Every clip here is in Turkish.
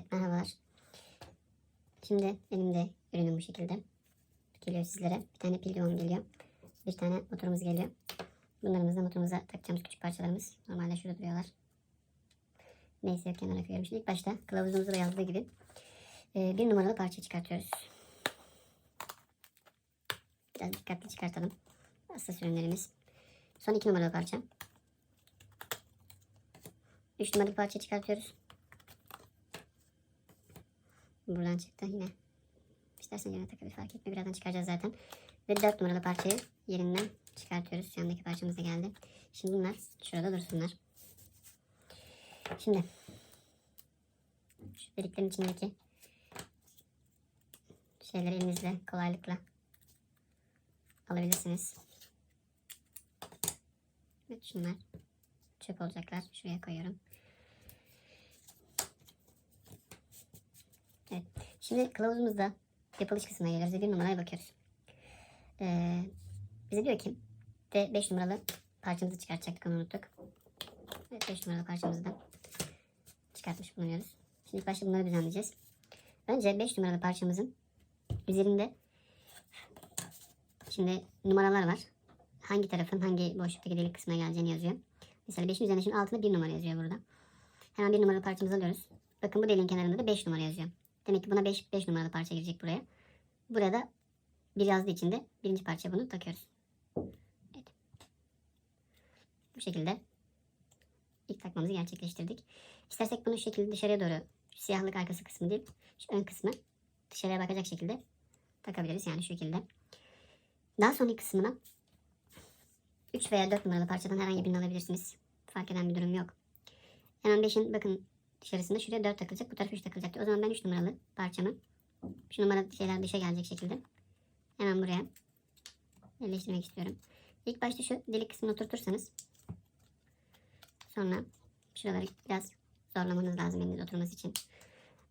Evet merhabalar. Şimdi elimde ürünüm bu şekilde. Geliyor sizlere. Bir tane pilyon geliyor. Bir tane motorumuz geliyor. Bunlarımız da motorumuza takacağımız küçük parçalarımız. Normalde şurada duruyorlar. Neyse kenara koyuyorum. Şimdi ilk başta kılavuzumuzda da yazdığı gibi e, bir numaralı parça çıkartıyoruz. Biraz dikkatli çıkartalım. Hassas ürünlerimiz. Son iki numaralı parça. Üç numaralı parça çıkartıyoruz. Buradan çıktı yine. İstersen yerine takabilir fark etmiyor. Birazdan çıkaracağız zaten. Ve 4 numaralı parçayı yerinden çıkartıyoruz. Şu andaki parçamız da geldi. Şimdi bunlar şurada dursunlar. Şimdi şu deliklerin içindeki şeyleri elinizle kolaylıkla alabilirsiniz. Evet şunlar çöp olacaklar. Şuraya koyuyorum. Evet. Şimdi kılavuzumuzda yapılış kısmına geliyoruz bir numaraya bakıyoruz. Ee, bize diyor ki de 5 numaralı parçamızı çıkartacaktık onu unuttuk. Evet 5 numaralı parçamızı da çıkartmış bulunuyoruz. Şimdi ilk başta bunları düzenleyeceğiz. Önce 5 numaralı parçamızın üzerinde şimdi numaralar var. Hangi tarafın hangi boşluktaki delik kısmına geleceğini yazıyor. Mesela 5'in üzerinde şimdi altında 1 numara yazıyor burada. Hemen 1 numaralı parçamızı alıyoruz. Bakın bu deliğin kenarında da 5 numara yazıyor. Demek ki buna 5, 5 numaralı parça girecek buraya. Burada bir yazdığı için de birinci parça bunu takıyoruz. Evet. Bu şekilde ilk takmamızı gerçekleştirdik. İstersek bunu şu şekilde dışarıya doğru siyahlık arkası kısmı değil şu ön kısmı dışarıya bakacak şekilde takabiliriz. Yani şu şekilde. Daha sonraki kısmına 3 veya 4 numaralı parçadan herhangi birini alabilirsiniz. Fark eden bir durum yok. Hemen 5'in bakın dışarısında şuraya 4 takılacak. Bu tarafa 3 takılacaktı. O zaman ben 3 numaralı parçamı şu numaralı şeyler dışa gelecek şekilde hemen buraya yerleştirmek istiyorum. İlk başta şu delik kısmını oturtursanız sonra şuraları biraz zorlamanız lazım eliniz oturması için.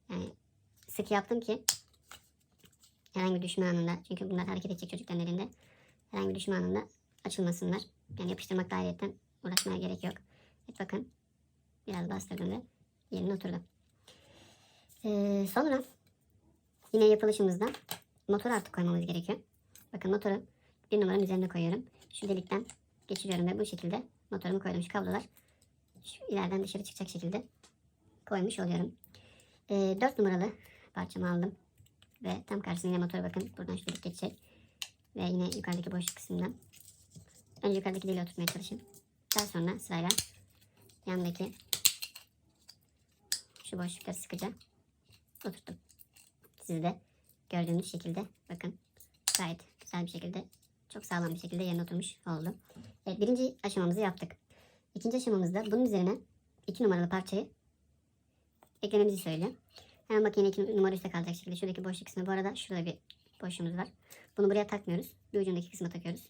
Yani sık yaptım ki herhangi bir düşme anında çünkü bunlar hareket edecek çocukların elinde herhangi bir düşme anında açılmasınlar. Yani yapıştırmak ayrıyetten uğraşmaya gerek yok. Evet bakın biraz bastırdığımda yerine oturdu. Ee, sonra yine yapılışımızda motor artık koymamız gerekiyor. Bakın motoru bir numaranın üzerine koyuyorum. Şu delikten geçiriyorum ve bu şekilde motorumu koydum. Şu kablolar şu ileriden dışarı çıkacak şekilde koymuş oluyorum. Ee, 4 numaralı parçamı aldım. Ve tam karşısında yine motora bakın. Buradan şu delik geçecek. Ve yine yukarıdaki boşluk kısmından. Önce yukarıdaki deliğe oturtmaya çalışayım. Daha sonra sırayla yandaki şu boşlukları sıkıca oturttum. Siz de gördüğünüz şekilde bakın gayet güzel bir şekilde çok sağlam bir şekilde yerine oturmuş oldu. Evet, birinci aşamamızı yaptık. İkinci aşamamızda bunun üzerine iki numaralı parçayı eklememizi söylüyor. Hemen bakın yine iki numara üstte kalacak şekilde şuradaki boşluk kısmı. Bu arada şurada bir boşluğumuz var. Bunu buraya takmıyoruz. Bir ucundaki kısma takıyoruz.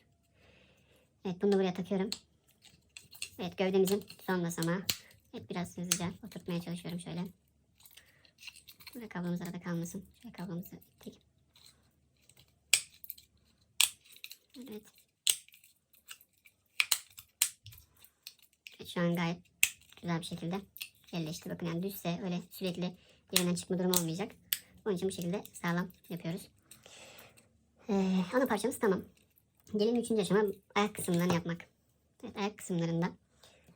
Evet bunu da buraya takıyorum. Evet gövdemizin son basamağı. Evet biraz hızlıca oturtmaya çalışıyorum şöyle. Ve kablomuz arada kalmasın. Şöyle kablomuzu ittik. Evet. Şu an gayet güzel bir şekilde yerleşti. Bakın yani düzse öyle sürekli yerinden çıkma durumu olmayacak. Onun için bu şekilde sağlam yapıyoruz. Ee, ana parçamız tamam. Gelin üçüncü aşama ayak kısımlarını yapmak. Evet ayak kısımlarında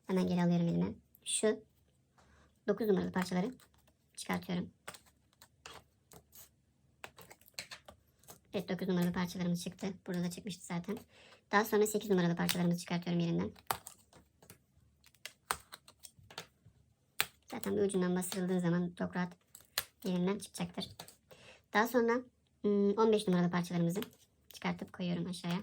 hemen geri alıyorum elime. Şu 9 numaralı parçaları çıkartıyorum. Evet 9 numaralı parçalarımız çıktı. Burada da çıkmıştı zaten. Daha sonra 8 numaralı parçalarımızı çıkartıyorum yerinden. Zaten bir ucundan bastırıldığı zaman çok rahat yerinden çıkacaktır. Daha sonra 15 numaralı parçalarımızı çıkartıp koyuyorum aşağıya.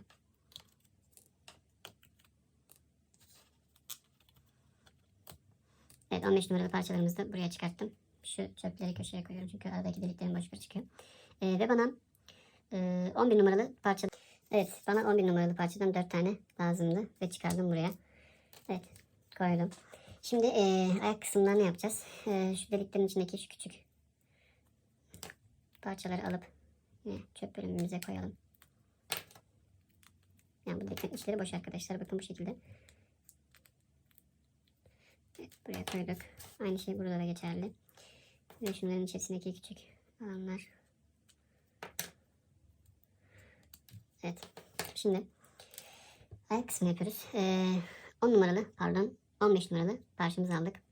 Evet 15 numaralı parçalarımızı da buraya çıkarttım. Şu çöpleri köşeye koyuyorum çünkü aradaki deliklerin boşlukları çıkıyor. Ee, ve bana e, 11 numaralı parça Evet bana 11 numaralı parçadan 4 tane lazımdı ve çıkardım buraya. Evet koydum. Şimdi e, ayak kısımlarını yapacağız. E, şu deliklerin içindeki şu küçük parçaları alıp yine çöp bölümümüze koyalım. Yani bu deliklerin içleri boş arkadaşlar. Bakın bu şekilde. Buraya koyduk. Aynı şey burada da geçerli. Ve şunların içerisindeki küçük alanlar. Evet. Şimdi ayak kısmını yapıyoruz. Ee, 10 numaralı pardon 15 numaralı parçamızı aldık.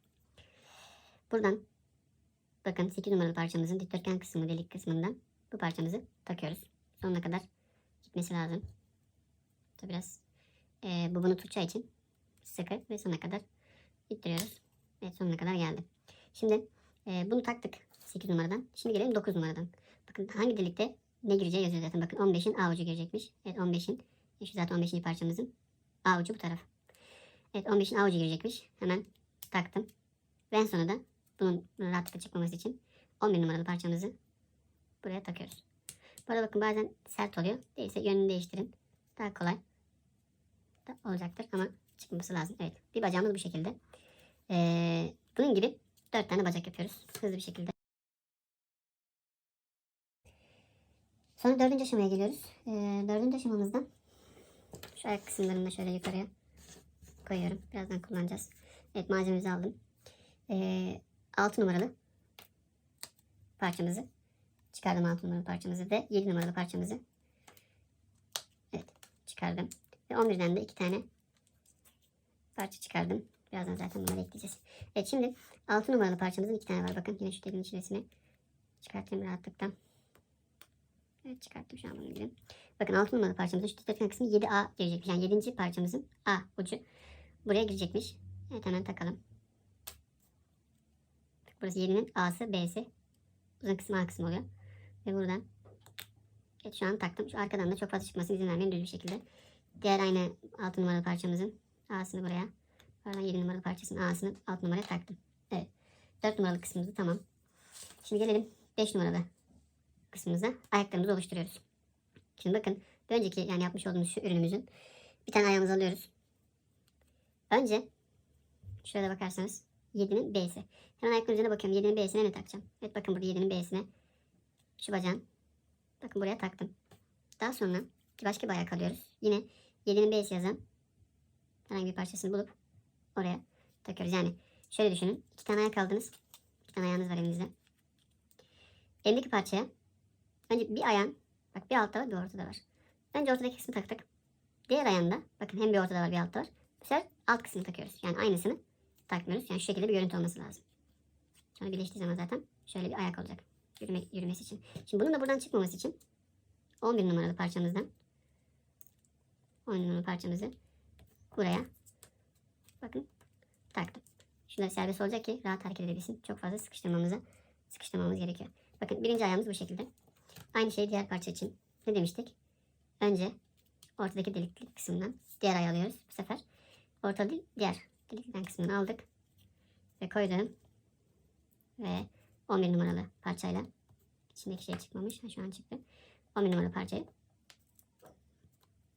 Buradan bakın 8 numaralı parçamızın dikdörtgen kısmı delik kısmından bu parçamızı takıyoruz. Sonuna kadar gitmesi lazım. Biraz e, bu bunu tutacağı için sıkı ve sonuna kadar ittiriyoruz. Evet sonuna kadar geldi. Şimdi e, bunu taktık 8 numaradan. Şimdi gelelim 9 numaradan. Bakın hangi delikte ne gireceği yazıyor zaten. Bakın 15'in A ucu girecekmiş. Evet 15'in. e, Şu zaten 15. parçamızın A ucu bu taraf. Evet 15'in A ucu girecekmiş. Hemen taktım. Ve en sonunda bunun rahatlıkla çıkmaması için 11 numaralı parçamızı buraya takıyoruz. Bu arada bakın bazen sert oluyor. Değilse yönünü değiştirin. Daha kolay da olacaktır ama çıkması lazım. Evet bir bacağımız bu şekilde. Ee, bunun gibi 4 tane bacak yapıyoruz. Hızlı bir şekilde. Sonra dördüncü aşamaya geliyoruz. Ee, dördüncü aşamamızda şu ayak kısımlarını da şöyle yukarıya koyuyorum. Birazdan kullanacağız. Evet malzememizi aldım. Ee, 6 numaralı parçamızı çıkardım 6 numaralı parçamızı ve 7 numaralı parçamızı evet çıkardım. Ve 11'den de 2 tane parça çıkardım. Birazdan zaten bunları ekleyeceğiz. Evet şimdi 6 numaralı parçamızın 2 tane var. Bakın yine şu telin içerisine çıkartayım rahatlıkla. Evet çıkarttım şu an bunu gibi. Bakın 6 numaralı parçamızın şu dikdörtgen kısmı 7A girecekmiş. Yani 7. parçamızın A ucu buraya girecekmiş. Evet hemen takalım. Burası 7'nin A'sı B'si. Uzun kısmı A kısmı oluyor. Ve buradan evet şu an taktım. Şu arkadan da çok fazla çıkmasına izin vermeyin düz bir şekilde. Diğer aynı 6 numaralı parçamızın A'sını buraya. Pardon 7 numaralı parçasının A'sını 6 numaraya taktım. Evet. 4 numaralı kısmımız da tamam. Şimdi gelelim 5 numaralı kısmımıza. Ayaklarımızı oluşturuyoruz. Şimdi bakın önceki yani yapmış olduğumuz şu ürünümüzün bir tane ayağımızı alıyoruz. Önce şöyle bakarsanız 7'nin B'si. Hemen ayakların üzerine bakıyorum. 7'nin B'sine ne takacağım? Evet bakın burada 7'nin B'sine şu bacağın. Bakın buraya taktım. Daha sonra başka bir ayak alıyoruz. Yine 7'nin B'si yazan herhangi bir parçasını bulup oraya takıyoruz. Yani şöyle düşünün. iki tane ayak aldınız. İki tane ayağınız var elinizde. Elimdeki parçaya önce bir ayağın bak bir altta var bir ortada var. Önce ortadaki kısmı taktık. Diğer ayağında bakın hem bir ortada var bir altta var. Bu sefer alt kısmını takıyoruz. Yani aynısını takmıyoruz. Yani şu şekilde bir görüntü olması lazım. Sonra birleştiği zaman zaten şöyle bir ayak olacak. Yürüme, yürümesi için. Şimdi bunun da buradan çıkmaması için 11 numaralı parçamızdan 11 numaralı parçamızı buraya bakın taktım. Şunlar serbest olacak ki rahat hareket edebilsin. Çok fazla sıkıştırmamıza sıkıştırmamız gerekiyor. Bakın birinci ayağımız bu şekilde. Aynı şeyi diğer parça için ne demiştik? Önce ortadaki delikli kısmından diğer ayağı alıyoruz. Bu sefer orta değil diğer delikten kısmını aldık ve koydum. Ve 11 numaralı parçayla içindeki şey çıkmamış. Ha, şu an çıktı. 11 numaralı parçayı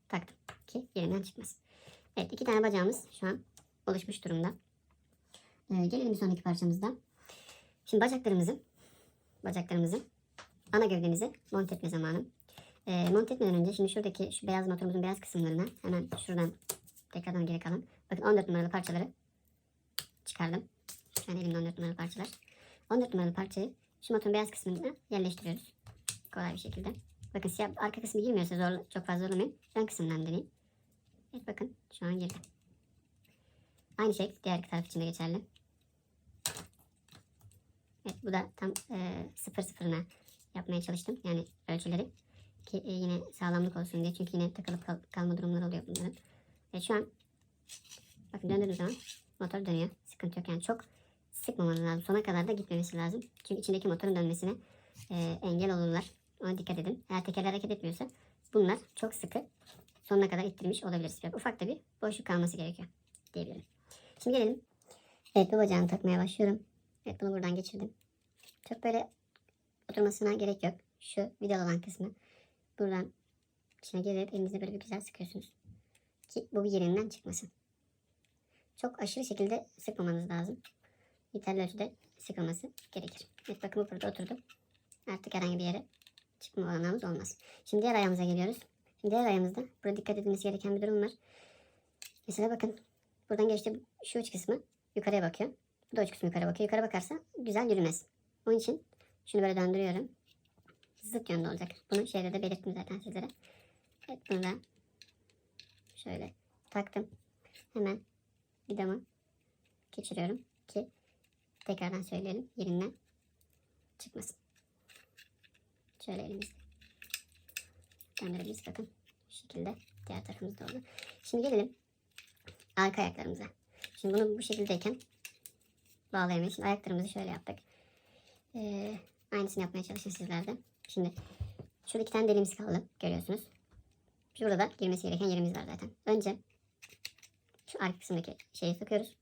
taktım ki yerinden çıkmasın. Evet iki tane bacağımız şu an oluşmuş durumda. Ee, gelelim bir sonraki parçamızda. Şimdi bacaklarımızı bacaklarımızı ana gövdemize monte etme zamanı. Ee, monte etmeden önce şimdi şuradaki şu beyaz motorumuzun beyaz kısımlarına hemen şuradan tekrardan geri kalan. Bakın 14 numaralı parçaları çıkardım. Şu an elimde 14 numaralı parçalar. 14 numaralı parçayı şu motorun beyaz kısmına yerleştiriyoruz. Kolay bir şekilde. Bakın siyah arka kısmı girmiyorsa zor, çok fazla zorlamayın. Ön kısımdan deneyin. Evet bakın şu an girdi. Aynı şey diğer taraf için de geçerli. Evet bu da tam e, sıfır sıfırına yapmaya çalıştım. Yani ölçüleri. Ki e, yine sağlamlık olsun diye. Çünkü yine takılıp kal- kalma durumları oluyor bunların. Evet şu an bakın döndürdüğüm zaman motor dönüyor. Sıkıntı yok. Yani çok sıkmamanız lazım. Sona kadar da gitmemesi lazım. Çünkü içindeki motorun dönmesine e, engel olurlar. Ona dikkat edin. Eğer tekerler hareket etmiyorsa bunlar çok sıkı sonuna kadar ittirmiş olabilirsiniz. Ufak da bir boşluk kalması gerekiyor diyebilirim. Şimdi gelelim. Evet bu bacağını takmaya başlıyorum. Evet bunu buradan geçirdim. Çok böyle oturmasına gerek yok. Şu vidalı olan kısmı buradan içine girip elinizle böyle bir güzel sıkıyorsunuz. Ki bu bir yerinden çıkmasın. Çok aşırı şekilde sıkmamanız lazım. Yeterli ölçüde sıkılması gerekir. Evet bakın bu burada oturdu. Artık herhangi bir yere çıkma olanağımız olmaz. Şimdi diğer ayağımıza geliyoruz. Şimdi diğer ayağımızda burada dikkat edilmesi gereken bir durum var. Mesela bakın buradan geçti şu uç kısmı yukarıya bakıyor. Bu da uç kısmı yukarı bakıyor. Yukarı bakarsa güzel yürümez. Onun için şunu böyle döndürüyorum. Zıt yönde olacak. Bunu şeyde de belirttim zaten sizlere. Evet bunu da şöyle taktım. Hemen vidamı geçiriyorum ki tekrardan söyleyelim yerinden çıkmasın. Şöyle elimizle döndürebiliriz bakın. Bu şekilde diğer tarafımız da oldu. Şimdi gelelim arka ayaklarımıza. Şimdi bunu bu şekildeyken bağlayamayız. Şimdi ayaklarımızı şöyle yaptık. Ee, aynısını yapmaya çalışın sizler de. Şimdi şurada iki tane deliğimiz kaldı. Görüyorsunuz. Şurada da girmesi gereken yerimiz var zaten. Önce şu arka kısımdaki şeyi sokuyoruz.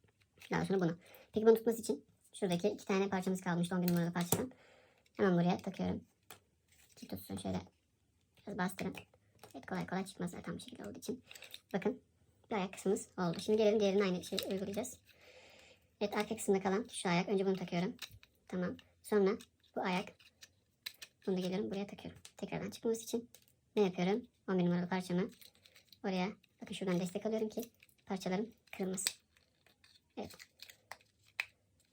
Daha sonra bunu. Peki bunu tutması için şuradaki iki tane parçamız kalmıştı. 11 numaralı parçadan. Hemen buraya takıyorum. Ki tutsun şöyle. Biraz bastırın. Evet kolay kolay çıkmaz zaten bu şekilde olduğu için. Bakın ayak kısmımız oldu. Şimdi gelelim diğerine aynı şeyi uygulayacağız. Evet arka kısımda kalan şu ayak. Önce bunu takıyorum. Tamam. Sonra bu ayak. Bunu da geliyorum buraya takıyorum. Tekrardan çıkması için ne yapıyorum? 11 numaralı parçamı oraya bakın şuradan destek alıyorum ki parçalarım kırılmasın. Evet.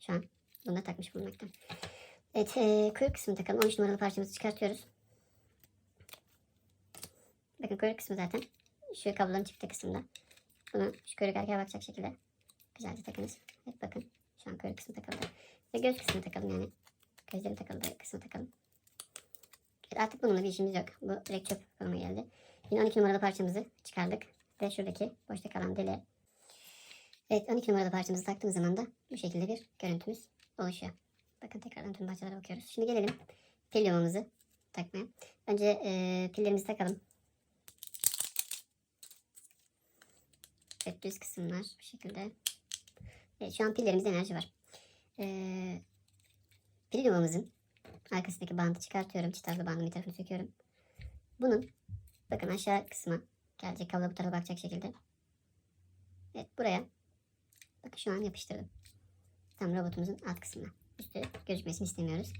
Şu an bunu da takmış bulunmakta. Evet e, kuyruk kısmını takalım. 13 numaralı parçamızı çıkartıyoruz. Bakın kuyruk kısmı zaten şu kabloların çıktığı kısımda. Bunu şu kuyruk arkaya bakacak şekilde güzelce takınız. Evet bakın şu an kuyruk kısmı takıldı. Ve göz kısmı takalım yani. Gözlerin takıldığı kısmı takalım. Evet, artık bununla bir işimiz yok. Bu direkt çöp konuma geldi. Yine 12 numaralı parçamızı çıkardık. Ve şuradaki boşta kalan deliğe. Evet 12 numaralı parçamızı taktığımız zaman da bu şekilde bir görüntümüz oluşuyor. Bakın tekrardan tüm parçalara bakıyoruz. Şimdi gelelim pil yuvamızı takmaya. Önce e, pillerimizi takalım. Evet düz kısımlar bu şekilde. Evet şu an pillerimizde enerji var. E, pil yuvamızın arkasındaki bandı çıkartıyorum. Çıtarlı bandın bir tarafını söküyorum. Bunun bakın aşağı kısma gelecek. Kablo bu tarafa bakacak şekilde. Evet buraya bakın şu an yapıştırdım. Tam robotumuzun alt kısmına. Üstü gözükmesini istemiyoruz.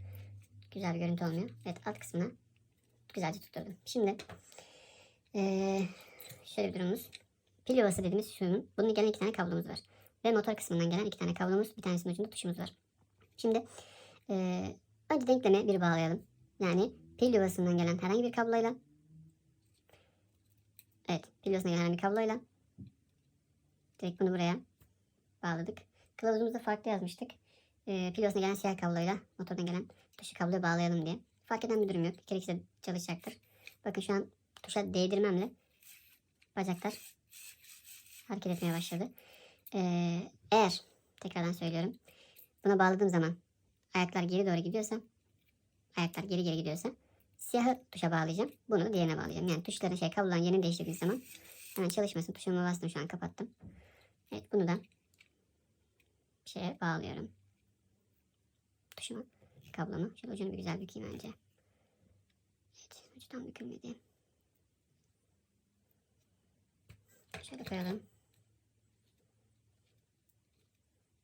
Güzel bir görüntü olmuyor. Evet alt kısmına güzelce tutturdum. Şimdi ee, şöyle bir durumumuz. Pil yuvası dediğimiz şunun. Bunun gelen iki tane kablomuz var. Ve motor kısmından gelen iki tane kablomuz. Bir tanesinin ucunda tuşumuz var. Şimdi ee, önce denkleme bir bağlayalım. Yani pil yuvasından gelen herhangi bir kabloyla Evet pil yuvasından gelen herhangi bir kabloyla direkt bunu buraya bağladık. Kılavuzumuzda farklı yazmıştık. Ee, pil yuvasına gelen siyah kabloyla motordan gelen tuşu kabloya bağlayalım diye. Fark eden bir durum yok. Bir kere ikisi de çalışacaktır. Bakın şu an tuşa değdirmemle bacaklar hareket etmeye başladı. Ee, eğer tekrardan söylüyorum. Buna bağladığım zaman ayaklar geri doğru gidiyorsa ayaklar geri geri gidiyorsa siyahı tuşa bağlayacağım. Bunu diğerine bağlayacağım. Yani tuşların şey kabloların yerini değiştirdiğiniz zaman hemen çalışmasın. Tuşuma bastım şu an kapattım. Evet bunu da şeye bağlıyorum. Tuşuma kablomu. Şöyle ucunu bir güzel bükeyim önce. Evet ucu tam bükülmedi. Şöyle koyalım.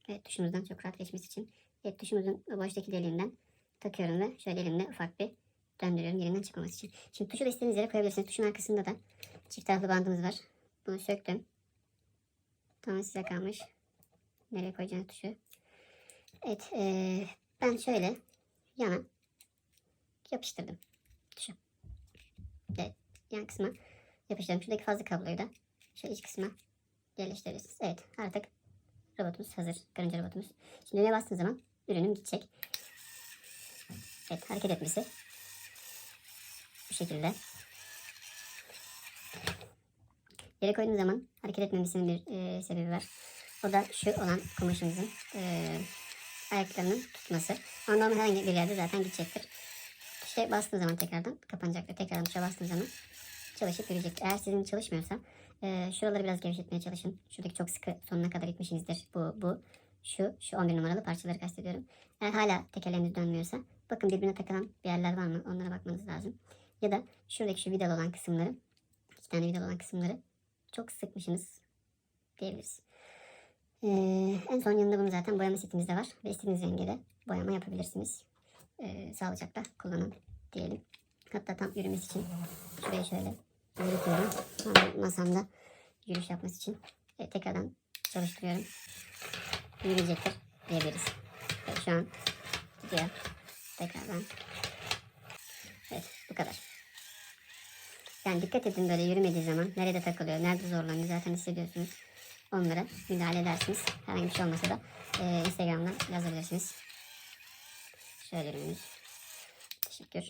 Evet tuşumuzdan çok rahat geçmesi için. Evet tuşumuzun boştaki deliğinden takıyorum ve şöyle elimle ufak bir döndürüyorum yerinden çıkmaması için. Şimdi tuşu da istediğiniz yere koyabilirsiniz. Tuşun arkasında da çift taraflı bandımız var. Bunu söktüm. Tamam size kalmış. Nereye koyacağınız tuşu. Evet ee, ben şöyle yana yapıştırdım tuşu. Evet yan kısma yapıştırdım. Şuradaki fazla kabloyu da şöyle iç kısma yerleştiririz. Evet artık robotumuz hazır. Karınca robotumuz. Şimdi düğmeye bastığım zaman ürünüm gidecek. Evet hareket etmesi. Bu şekilde. Yere koyduğum zaman hareket etmemesinin bir e, sebebi var. O da şu olan kumaşımızın e, ayaklarının tutması. Ama herhangi bir yerde zaten gidecektir. Tuşa bastığım zaman tekrardan kapanacak ve tekrardan tuşa bastığım zaman çalışıp yürüyecek. Eğer sizin çalışmıyorsa e, şuraları biraz gevşetmeye çalışın. Şuradaki çok sıkı sonuna kadar gitmişsinizdir. Bu, bu, şu, şu 11 numaralı parçaları kastediyorum. Eğer hala tekerleriniz dönmüyorsa bakın birbirine takılan bir yerler var mı onlara bakmanız lazım. Ya da şuradaki şu vidalı olan kısımları, iki tane vidalı olan kısımları çok sıkmışsınız diyebiliriz. Ee, en son yanında bunun zaten boyama setimiz de var. Ve istediğiniz renge de boyama yapabilirsiniz. Ee, sağlıcakla kullanın diyelim. Hatta tam yürümesi için şuraya şöyle yürütüyorum. Tam masamda yürüyüş yapması için e, tekrardan çalıştırıyorum. Yürüyecektir diyebiliriz. Evet, şu an gidiyor. Tekrardan. Evet bu kadar. Yani dikkat edin böyle yürümediği zaman nerede takılıyor, nerede zorlanıyor zaten hissediyorsunuz. Onlara müdahale edersiniz. Herhangi bir şey olmasa da e, Instagram'dan yazabilirsiniz. Şöyle ürünümüz. Teşekkür.